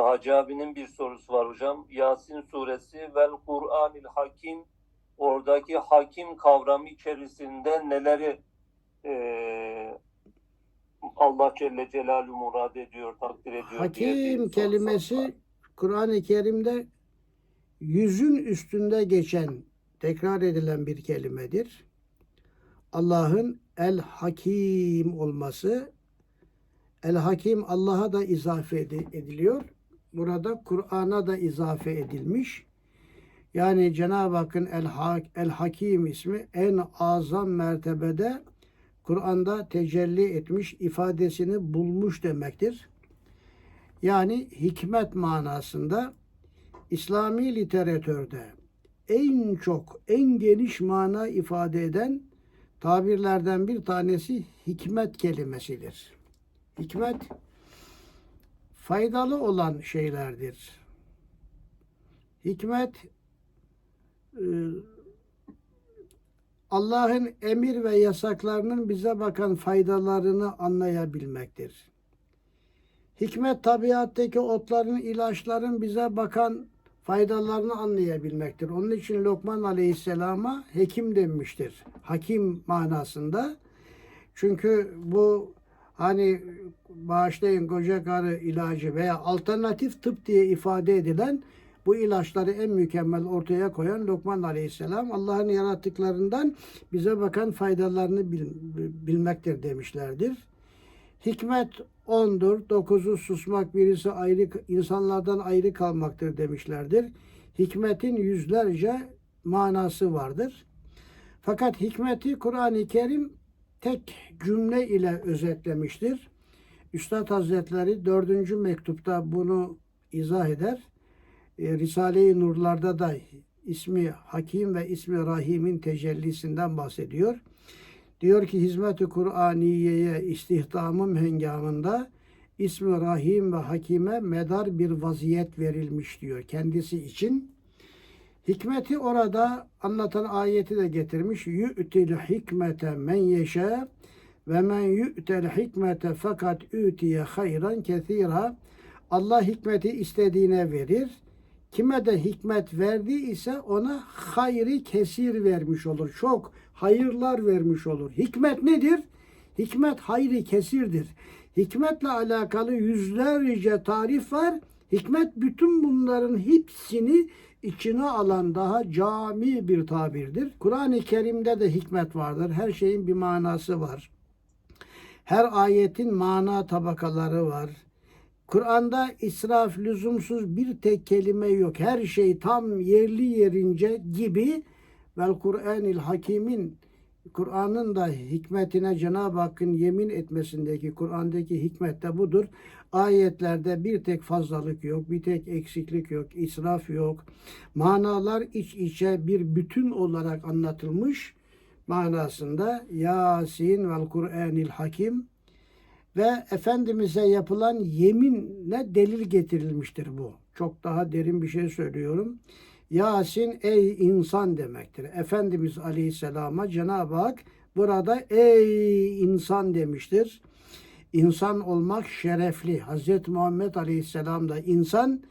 Hacı abinin bir sorusu var hocam. Yasin suresi vel Kur'anil Hakim oradaki hakim kavramı içerisinde neleri eee, Allah Celle Celaluhu murad ediyor, takdir ediyor Hakim kelimesi. Kur'an-ı Kerim'de yüzün üstünde geçen, tekrar edilen bir kelimedir. Allah'ın El Hakim olması, El Hakim Allah'a da izafe edi- ediliyor. Burada Kur'an'a da izafe edilmiş. Yani Cenab-ı Hakk'ın El, Ha- El Hakim ismi en azam mertebede Kur'an'da tecelli etmiş, ifadesini bulmuş demektir. Yani hikmet manasında İslami literatürde en çok, en geniş mana ifade eden tabirlerden bir tanesi hikmet kelimesidir. Hikmet faydalı olan şeylerdir. Hikmet e, Allah'ın emir ve yasaklarının bize bakan faydalarını anlayabilmektir. Hikmet tabiattaki otların, ilaçların bize bakan faydalarını anlayabilmektir. Onun için Lokman Aleyhisselam'a hekim denmiştir. Hakim manasında. Çünkü bu hani bağışlayın koca karı ilacı veya alternatif tıp diye ifade edilen bu ilaçları en mükemmel ortaya koyan Lokman Aleyhisselam Allah'ın yarattıklarından bize bakan faydalarını bil- bilmektir demişlerdir. Hikmet ondur, dokuzu susmak, birisi ayrı insanlardan ayrı kalmaktır demişlerdir. Hikmetin yüzlerce manası vardır. Fakat hikmeti Kur'an-ı Kerim tek cümle ile özetlemiştir. Üstad Hazretleri dördüncü mektupta bunu izah eder. E, Risale-i Nurlar'da da ismi Hakim ve ismi Rahim'in tecellisinden bahsediyor. Diyor ki hizmet-i Kur'aniye'ye istihdamım hengamında ismi Rahim ve Hakime medar bir vaziyet verilmiş diyor kendisi için. Hikmeti orada anlatan ayeti de getirmiş. Yu'til hikmete men yeşe ve men yu'tel hikmete fakat ütiye hayran kesira. Allah hikmeti istediğine verir. Kime de hikmet verdi ise ona hayri kesir vermiş olur. Çok hayırlar vermiş olur. Hikmet nedir? Hikmet hayri kesirdir. Hikmetle alakalı yüzlerce tarif var. Hikmet bütün bunların hepsini içine alan daha cami bir tabirdir. Kur'an-ı Kerim'de de hikmet vardır. Her şeyin bir manası var. Her ayetin mana tabakaları var. Kur'an'da israf, lüzumsuz bir tek kelime yok. Her şey tam yerli yerince gibi vel Kur'anil Hakim'in Kur'an'ın da hikmetine Cenab-ı Hakk'ın yemin etmesindeki Kur'an'daki hikmet de budur. Ayetlerde bir tek fazlalık yok, bir tek eksiklik yok, israf yok. Manalar iç içe bir bütün olarak anlatılmış manasında Yasin vel Kur'anil Hakim ve Efendimiz'e yapılan yeminle delil getirilmiştir bu. Çok daha derin bir şey söylüyorum. Yasin ey insan demektir. Efendimiz Aleyhisselam'a Cenab-ı Hak burada ey insan demiştir. İnsan olmak şerefli. Hz. Muhammed Aleyhisselam da insan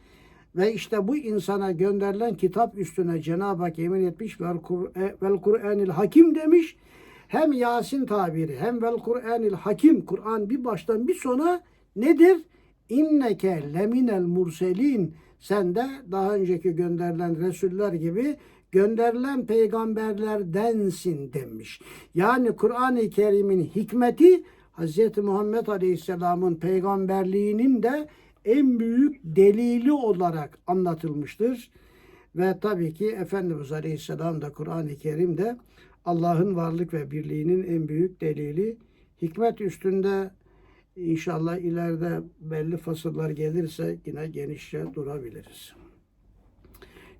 ve işte bu insana gönderilen kitap üstüne Cenab-ı Hak yemin etmiş Kur- vel Kur'anil Hakim demiş. Hem Yasin tabiri hem vel Kur'anil Hakim Kur'an bir baştan bir sona nedir? İnneke leminel murselin sen de daha önceki gönderilen Resuller gibi gönderilen peygamberlerdensin demiş. Yani Kur'an-ı Kerim'in hikmeti Hz. Muhammed Aleyhisselam'ın peygamberliğinin de en büyük delili olarak anlatılmıştır. Ve tabii ki Efendimiz Aleyhisselam da Kur'an-ı Kerim'de Allah'ın varlık ve birliğinin en büyük delili. Hikmet üstünde inşallah ileride belli fasıllar gelirse yine genişçe durabiliriz.